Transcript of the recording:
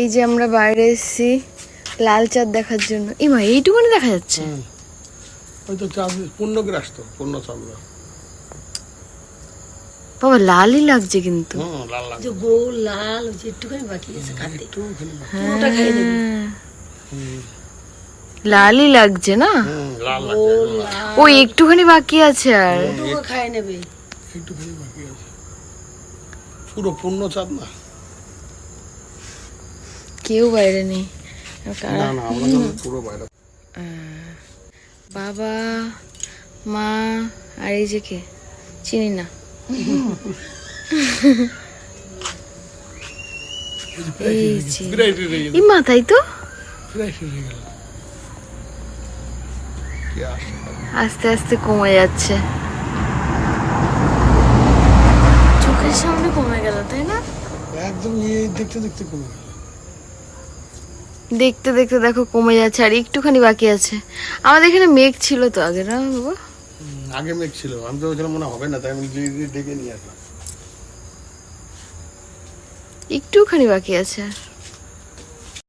এই যে আমরা বাইরে এসেছি লাল চাঁদ দেখার জন্য। ইমা এইটুকুনি দেখা যাচ্ছে। ওই তো চাঁদ পূর্ণগ্রাস তো পূর্ণ চন্দ্র বাবা লালই লাগছে কিন্তু। লাল লাল যে গোল লাল যে একটুখানি বাকি আছে পুরোটা খাই দেবে হ্যাঁ। লালই লাগছে না? ও একটুখানি বাকি আছে আর? খাই নেবে। একটুখানি বাকি আছে। পুরো পূর্ণ চাঁদ না? কেউ বাইরে নেই। বাবা মা আর এই যে কে? চিনি না। এই মাথায় তো? আস্তে আস্তে কমে যাচ্ছে। চোখের সামনে কমে গেল তাই না? একদম দেখতে দেখতে কমে গেল। দেখতে দেখতে দেখো কমে যাচ্ছে আর একটুখানি বাকি আছে। আমাদের এখানে মেঘ ছিল তো আগে না বাবা? আগে মেঘ ছিল। আমি তো ওখানে মনে হবে না তাই আমি ডেকে নিয়ে আসলাম। একটুখানি বাকি আছে। আর